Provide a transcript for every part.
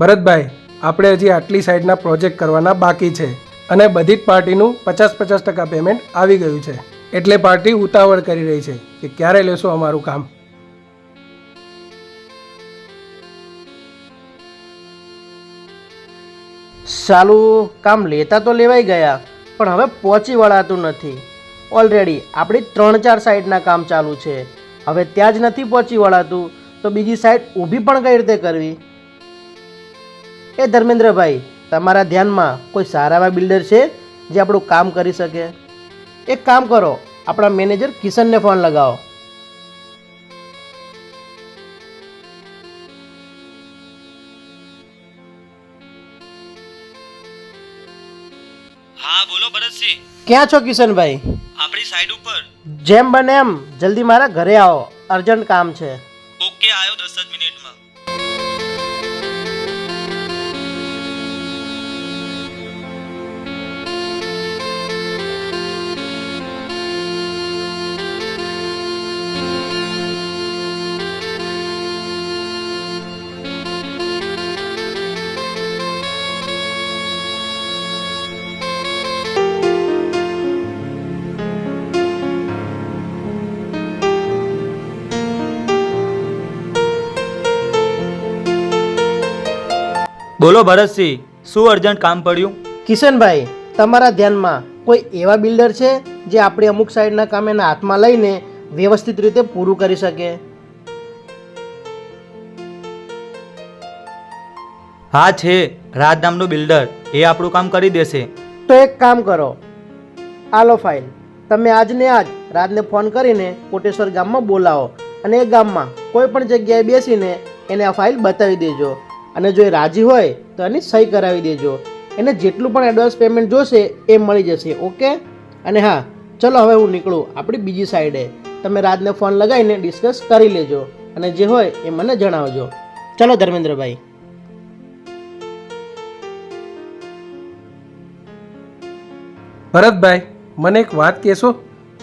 ભરતભાઈ, આપણે હજી આટલી સાઈડના પ્રોજેક્ટ કરવાના બાકી છે અને બધી જ પાર્ટીનું પચાસ પચાસ ટકા પેમેન્ટ આવી ગયું છે. એટલે પાર્ટી ઉતાવળ કરી રહી છે કે ક્યારે લેશો અમારું કામ? સાલું, કામ લેતા તો લેવાઈ ગયા, પણ હવે પહોંચી વળાતું નથી. ઓલરેડી આપણી ત્રણ ચાર સાઈડના કામ ચાલુ છે. હવે ત્યાં જ નથી પહોંચી વળાતું, તો બીજી સાઈડ ઊભી પણ કઈ રીતે કરવી? એ ધર્મેન્દ્રભાઈ તમારા ધ્યાનમાં કોઈ સારા એવા બિલ્ડર છે જે આપણું કામ કરી શકે? એક કામ કરો આપણા મેનેજર કિશનને ફોન લગાવો. હા બોલો ભરતસિંહ. ક્યાં છો કિશનભાઈ? આપણી સાઈડ ઉપર. જેમ બને એમ જલ્દી મારા ઘરે આવો. અર્જન્ટ કામ છે. બોલો ભરતસિંહ શું અર્જન્ટ કામ પડ્યું? કિશનભાઈ તમારા ધ્યાનમાં કોઈ એવા બિલ્ડર છે જે આપણી અમુક સાઈડના કામ એના હાથમાં લઈને વ્યવસ્થિત રીતે પૂરું કરી શકે? હા છે રાજ નામનો બિલ્ડર એ આપણું કામ કરી દેશે. તો એક કામ કરો. આલો ફાઇલ. તમે આજને આજ રાજને ફોન કરીને કોટેશ્વર ગામમાં બોલાવો અને એ ગામમાં કોઈ પણ જગ્યાએ બેસીને એને આ ફાઇલ બતાવી દેજો. અને જો એ રાજી હોય તો એની સહી કરાવી દેજો. એને જેટલું પણ એડવાન્સ પેમેન્ટ જોશે એ મળી જશે ઓકે અને હા ચલો હવે હું નીકળું આપણી બીજી સાઈડે તમે રાજને ફોન લગાવીને ડિસ્કસ કરી લેજો અને જે હોય એ મને જણાવજો. ચલો ધર્મેન્દ્રભાઈ. ભરતભાઈ મને એક વાત કહેશો?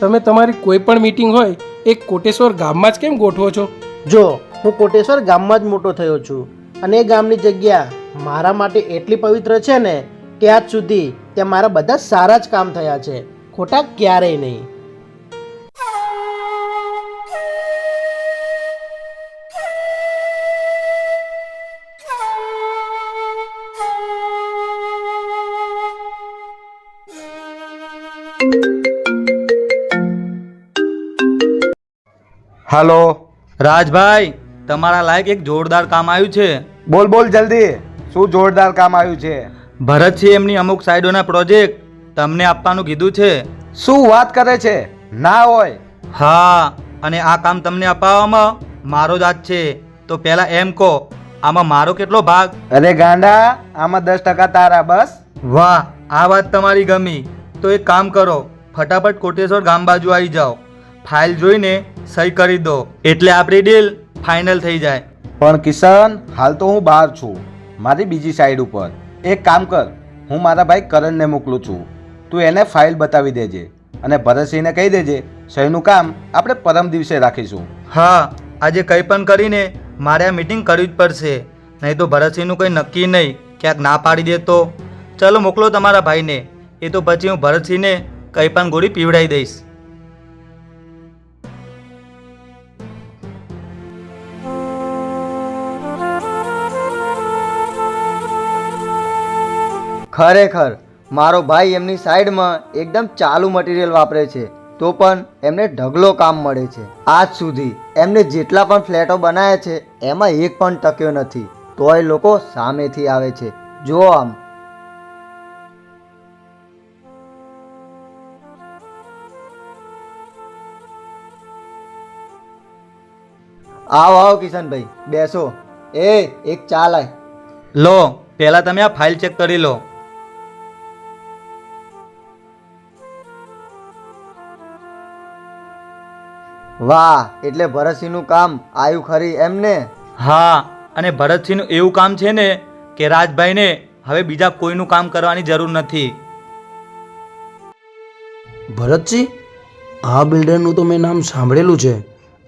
તમે તમારી કોઈ પણ મીટિંગ હોય એક કોટેશ્વર ગામમાં જ કેમ ગોઠવો છો? જો હું કોટેશ્વર ગામમાં જ મોટો થયો છું. અને એ ગામની જગ્યા મારા માટે એટલી પવિત્ર છે ને કે આજ સુધી ત્યાં મારા બધા સારા જ કામ થયા છે. ખોટા ક્યારેય નહીં. હાલો. રાજભાઈ, તમારા લાયક એક જોરદાર કામ આવ્યું છે. બોલ બોલ જલ્દી. શું જોરદાર કામ આવ્યું છે? ભરતસિંહ એમની અમુક સાઈડોના પ્રોજેક્ટ. તમને આપવાનું કીધું છે. શું વાત કરે છે? ના હોય. હા અને આ કામ તમને અપાવવામાં મારો જ હાથ છે. તો પહેલાં એમ કહો આમાં મારો કેટલો ભાગ? અરે ગાંડા આમાં દસ ટકા તારા બસ. વાહ આ વાત તમારી ગમી. તો એક કામ કરો ફટાફટ કોટેશ્વર ગામ બાજુ આવી જાઓ. ફાઇલ જોઈને સહી કરી દો. એટલે આપણી ડીલ ફાઇનલ થઈ જાય. પણ કિશન, હાલ તો હું બહાર છું. મારી બીજી સાઈડ ઉપર. એક કામ કર, હું મારા ભાઈ કરણને મોકલું છું. તું એને ફાઇલ બતાવી દેજે અને ભરતસિંહને કહી દેજે, સહીનું કામ આપણે પરમ દિવસે રાખીશું. હા, આજે કંઈ પણ કરીને મારે આ મીટિંગ કરવી જ પડશે. નહીં તો ભરતસિંહનું કંઈ નક્કી નહીં, ક્યાંક ના પાડી દે તો. ચલો, મોકલો તમારા ભાઈને. એ તો પછી હું ભરતસિંહને કંઈ પણ ગોળી પીવડાવી દઈશ. ખરેખર, મારો ભાઈ એમની સાઈડમાં એકદમ ચાલુ મટીરિયલ વાપરે છે, તો પણ એમને ઢગલો કામ મળે છે. આજ સુધી એમને જેટલા પણ ફ્લેટો બનાવ્યા છે, એમાં એક પણ ટક્યો નથી. તોય લોકો સામેથી આવે છે. જો આમ. આવો આવો કિશનભાઈ, બેસો. એ, એક ચા લાય. લો, પહેલાં તમે આ ફાઇલ ચેક કરી લો. વાહ એટલે ભરતસિંહનું કામ આવ્યું ખરી એમને? હા અને ભરતસિંહનું એવું કામ છે ને કે રાજભાઈને હવે બીજા કોઈનું કામ કરવાની જરૂર નથી. ભરતસિંહ આ બિલ્ડરનું તો મેં નામ સાંભળેલું છે.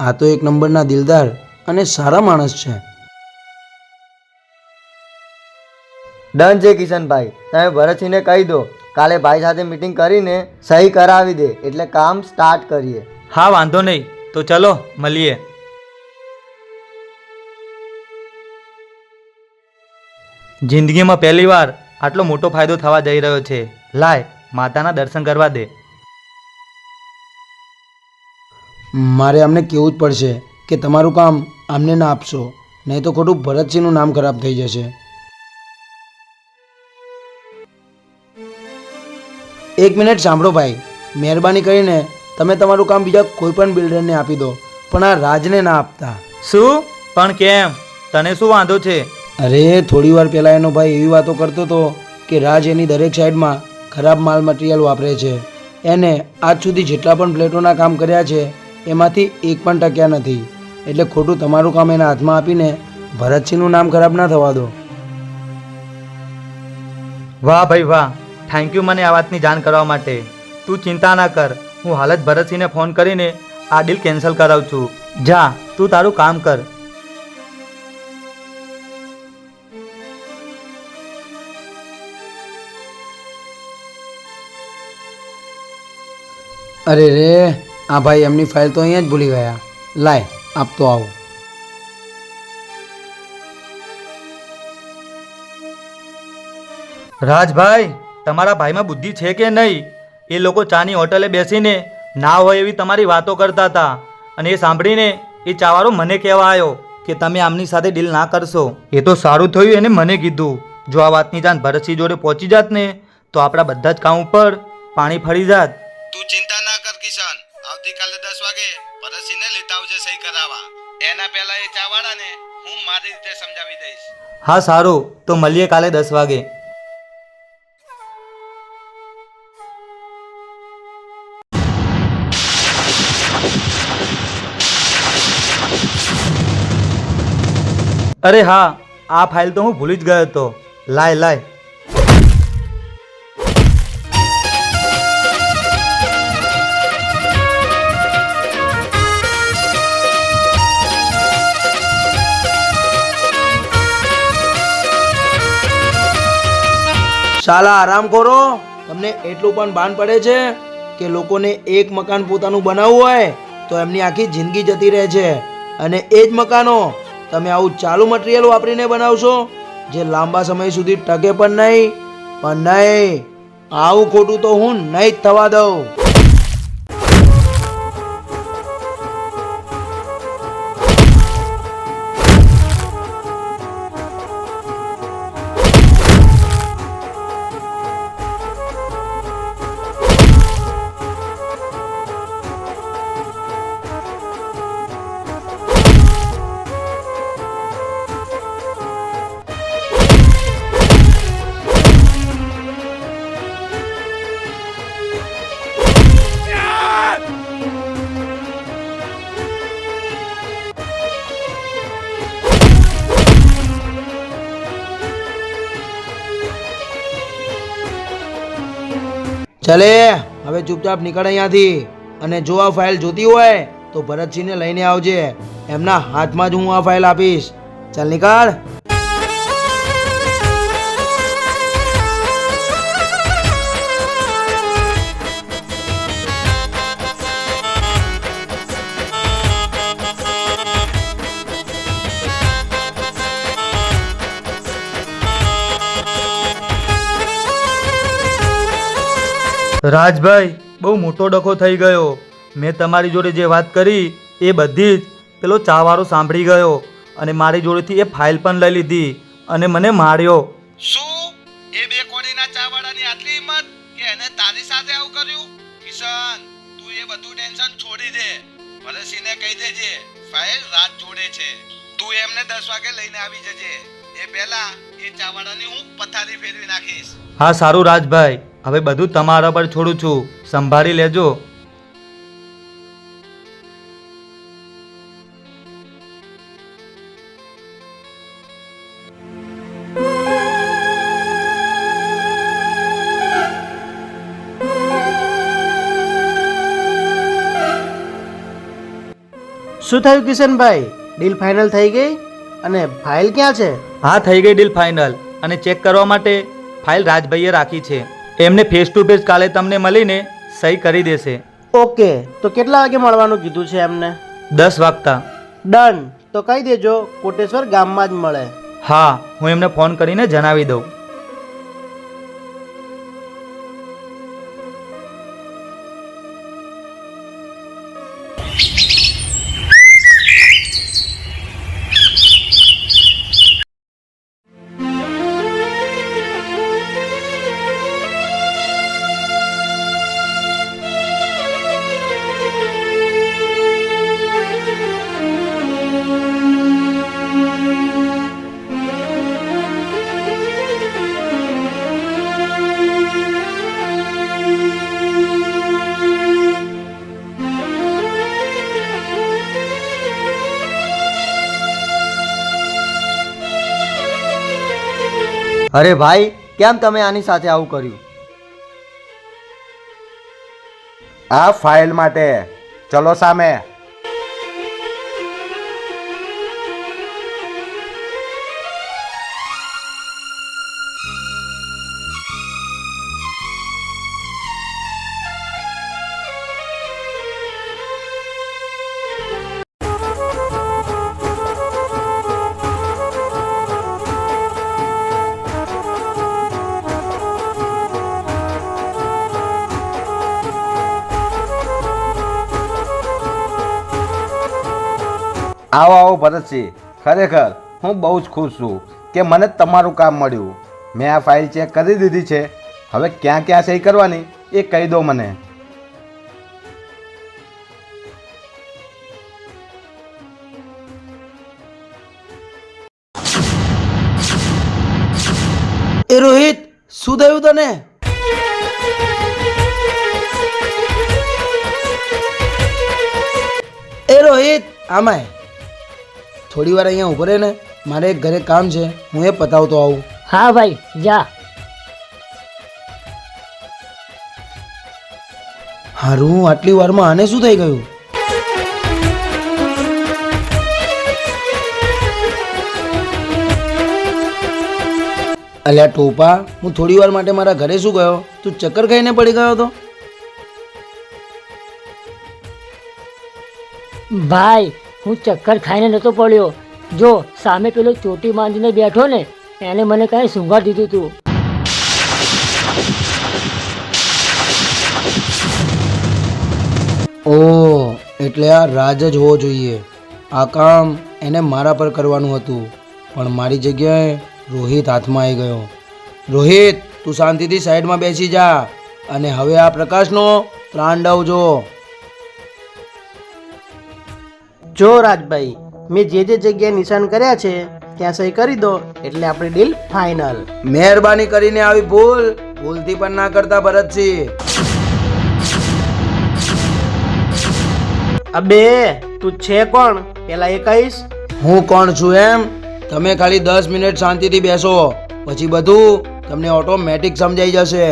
આ તો એક નંબરના દિલદાર અને સારા માણસ છે. ડન છે કિશનભાઈ. તમે ભરતસિંહને કહી દો કાલે ભાઈ સાથે મીટિંગ કરીને સહી કરાવી દે એટલે કામ સ્ટાર્ટ કરીએ. હા વાંધો નહીં. તો ચલો, મળીએ. જિંદગીમાં પહેલી વાર આટલો મોટો ફાયદો થવા જઈ રહ્યો છે. લાય, માતાના દર્શન કરવા દે. મારે અમને કહેવું જ પડશે કે તમારું કામ આમને ના આપશો, નહીં તો ખોટું ભરતસિંહનું નામ ખરાબ થઈ જશે. એક મિનિટ સાંભળો ભાઈ, મહેરબાની કરીને તમે તમારું કામ બીજા કોઈ પણ બિલ્ડરને આપી દો પણ આ રાજને ના આપતા. શું? પણ કેમ? તને શું વાંધો છે? અરે થોડી વાર પહેલાં એનો ભાઈ એવી વાતો કરતો હતો કે રાજ એની દરેક સાઈડમાં ખરાબ માલ મટીરિયલ વાપરે છે. એને આજ સુધી જેટલા પણ પ્લેટોના કામ કર્યા છે એમાંથી એક પણ ટક્યા નથી. એટલે ખોટું તમારું કામ એના હાથમાં આપીને ભરતસિંહનું નામ ખરાબ ના થવા દો. વાહ ભાઈ વાહ. થેન્ક યુ મને આ વાતની જાણ કરવા માટે. તું ચિંતા ના કર. હું હાલ જ ભરતસિંહને ફોન કરીને આ ડીલ કેન્સલ કરાવું છું. જા તું તારું કામ કર. અરે રે આ ભાઈ એમની ફાઇલ તો અહીંયા જ ભૂલી ગયા. લાય આપતો આવો. રાજભાઈ તમારા ભાઈમાં બુદ્ધિ છે કે નહીં? એ લોકો ચાની હોટલે બેસીને ના હોય એવી તમારી વાતો કરતા હતા. અને એ સાંભળીને એ ચાવાળો મને કહેવા આવ્યો કે તમે આમની સાથે ડીલ ના કરશો. એ તો સારું થયું એને મને કીધું. જો આ વાતની જાણ ભરતસિંહ જોડે પહોંચી જાત ને તો આપણા બધા જ કામ ઉપર પાણી ફરી જાત. તું ચિંતા ના કર કિશન. આવતીકાલે દસ વાગે ભરતસિંહને લેતા આવજે સહી કરાવવા. એના પહેલા એ ચાવાળાને હું મારી રીતે સમજાવી દઈશ. હા સારું. તો મળીએ કાલે દસ વાગે. અરે હા, આ ફાઇલ તો હું ભૂલી જ ગયો હતો. લાય લાય. શાલા, આરામ કરો. તમને એટલું પણ ભાન પડે છે કે લોકોને એક મકાન પોતાનું બનાવવું હોય તો એમની આખી જિંદગી જતી રહે છે. અને એ જ મકાનો તમે આવું ચાલુ મટીરિયલ વાપરીને બનાવશો, જે લાંબા સમય સુધી ટકે પણ નહીં. પણ નહીં, આવું ખોટું તો હું નહીં જ થવા દઉં. ચલે, હવે ચૂપચાપ નીકળ અહીંયાથી. અને જો આ ફાઇલ જોતી હોય, તો ભરતસિંહને લઈને આવજે. એમના હાથમાં જ હું આ ફાઇલ આપીશ. ચાલ નીકળ. રાજભાઈ બહુ મોટો ડખો થઈ ગયો. મેં તમારી જોડે જે વાત કરી એ બધી જ પેલો ચાવાળો સાંભળી ગયો અને મારી જોડેથી એ ફાઇલ પણ લઈ લીધી અને મને માર્યો. શું? એ બે કોડીના ચાવાળાની આટલી હિંમત કે એને તારી સાથે આવું કર્યું? કિશન તું એ બધું ટેન્શન છોડી દે. ભરતસિંહને કહી દેજે ફાઇલ રાત જોડે છે. તું એમને દસ વાગે લઈને આવી જજે. એ પહેલા એ ચાવાળાની હું પથારી ફેરવી નાખીશ. હા સારું રાજભાઈ. હવે બધું તમારા પર છોડું છું. સંભાળી લેજો. શું થયું કિશનભાઈ? ડીલ ફાઇનલ થઈ ગઈ? અને ફાઇલ ક્યાં છે? હા થઈ ગઈ ડીલ ફાઇનલ. અને ચેક કરવા માટે ફાઇલ રાજભાઈએ રાખી છે. એમને ફેસ ટુ ફેસ કાલે તમને મળીને સહી કરી દેશે. ઓકે તો કેટલા વાગે મળવાનું કીધું છે એમને? દસ વાગતા. ડન તો કહી દેજો કોટેશ્વર ગામમાં જ મળે. હા હું એમને ફોન કરીને જણાવી દઉં. અરે ભાઈ કેમ તમે આની સાથે આવું કર્યું? આ ફાઇલ માટે. ચલો સામે. આવો આવો ભરતસિંહ. ખરેખર, હું બહુ જ ખુશ છું કે મને તમારું કામ મળ્યું. મેં આ ફાઇલ ચેક કરી દીધી છે. હવે ક્યાં ક્યાં સહી કરવાની એ કહી દો મને. એ રોહિત, શું થયું તને? એ રોહિત આમાય થોડી વાર અહીંયા ઊભો રહે ને મારે એક ઘરે કામ છે હું એ પતાવતો આવું. હા ભાઈ જા. હારું આટલી વારમાં આને શું થઈ ગયું? અલ્યા ટોપા હું થોડી વાર માટે મારા ઘરે શું ગયો? તું ચક્કર ખાઈને પડી ગયો હતો ભાઈ હું ચક્કર ખાઈને નતો પડ્યો. જો સામે પેલો ચોટી માંડીને બેઠો ને, એને મને કાંઈ સુંઘાર દીધું તું. ઓ એટલે આ રાજ જ હોવો જોઈએ. આ કામ એને મારા પર કરવાનું હતું. પણ મારી જગ્યાએ રોહિત હાથમાં આવી ગયો. રોહિત, તું શાંતિથી સાઈડમાં બેસી જા. અને હવે આ પ્રકાશનો ત્રાંડવ જો જો રાજભાઈ મેં જે જે જગ્યાએ નિશાન કર્યા છે ત્યાં સહી કરી દો એટલે આપણી ડીલ ફાઇનલ મહેરબાની કરીને આવી ભૂલ. ભૂલથી પણ ના કરતા ભરતસિંહ અબે તું છે કોણ? પેલા એ કહીશ. હું કોણ છું એમ? તમે ખાલી દસ મિનિટ શાંતિથી બેસો. પછી બધું તમને ઓટોમેટિક સમજાઈ જશે.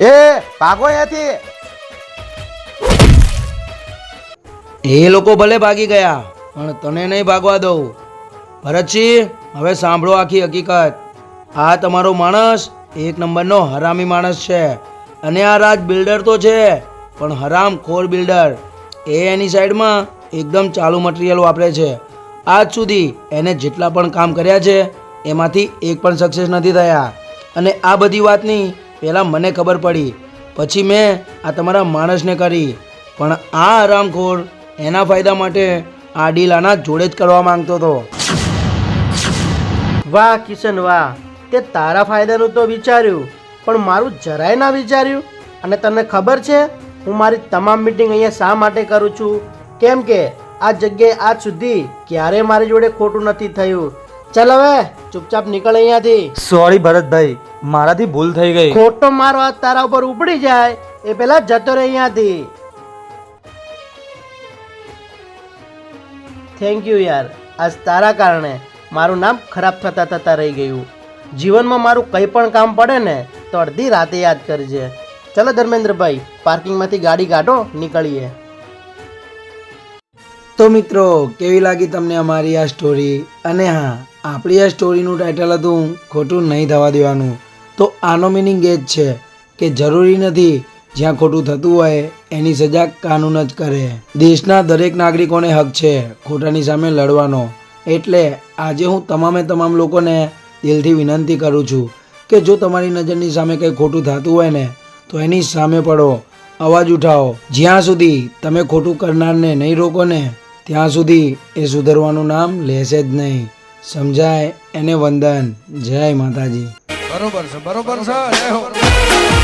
એ, ભાગો અહીંયાથી. એ લોકો ભલે ભાગી ગયા, પણ તને નહીં ભાગવા દઉં. ભરતસિંહ, હવે સાંભળો આખી હકીકત. આ તમારો માણસ એક નંબરનો હરામી માણસ છે. અને આ રાજ બિલ્ડર તો છે, પણ હરામ ખોર બિલ્ડર. એ એની સાઈડમાં એકદમ ચાલુ મટીરિયલ વાપરે છે. આજ સુધી એને જેટલા પણ કામ કર્યા છે, એમાંથી એક પણ સક્સેસ નથી થયા. અને આ બધી વાતની પહેલાં મને ખબર પડી. પછી મેં આ તમારા માણસને કરી. પણ આ આરામખોર એના ફાયદા માટે આ ડીલ આના જોડે જ કરવા માંગતો હતો. વાહ, કિશન, વાહ. તે તારા ફાયદાનું તો વિચાર્યું. પણ મારું જરાય ના વિચાર્યું. અને તને ખબર છે, હું મારી તમામ મિટિંગ અહીંયા શા માટે કરું છું? કેમ કે આ જગ્યાએ આજ સુધી ક્યારેય મારી જોડે ખોટું નથી થયું. ચાલ હવે ચૂપચાપ નીકળ અહીંયાથી. સોરી ભરતભાઈ મારાથી ભૂલ થઈ ગઈ. ખોટો મારો હાથ તારા ઉપર ઉપડી જાય એ પેલા જતો રહે અહીંયાથી. થેન્ક યુ યાર આજ તારા કારણે મારું નામ ખરાબ થતા થતા રહી ગયું. જીવનમાં મારું કંઈ પણ કામ પડે ને તો અડધી રાતે યાદ કરજે. ચલો ધર્મેન્દ્રભાઈ પાર્કિંગમાંથી ગાડી કાઢો નીકળીએ. તો મિત્રો કેવી લાગી તમને અમારી આ સ્ટોરી અને હા આપણી આ સ્ટોરીનું ટાઇટલ હતું ખોટું નહીં થવા દેવાનું. તો આનો મિનિંગ એ જ છે કે જરૂરી નથી જ્યાં ખોટું થતું હોય એની સજા કાનૂન જ કરે. દેશના દરેક નાગરિકોને હક છે ખોટાની સામે લડવાનો. એટલે આજે હું તમામે તમામ લોકોને દિલથી વિનંતી કરું છું કે જો તમારી નજરની સામે કંઈ ખોટું થતું હોય ને, તો એની સામે પડો, અવાજ ઉઠાવો. જ્યાં સુધી તમે ખોટું કરનારને નહીં રોકો ને, ત્યાં સુધી એ સુધરવાનું નામ લેશે જ નહીં. સમજાય એને વંદન. જય માતાજી. બરોબર છે બરોબર છે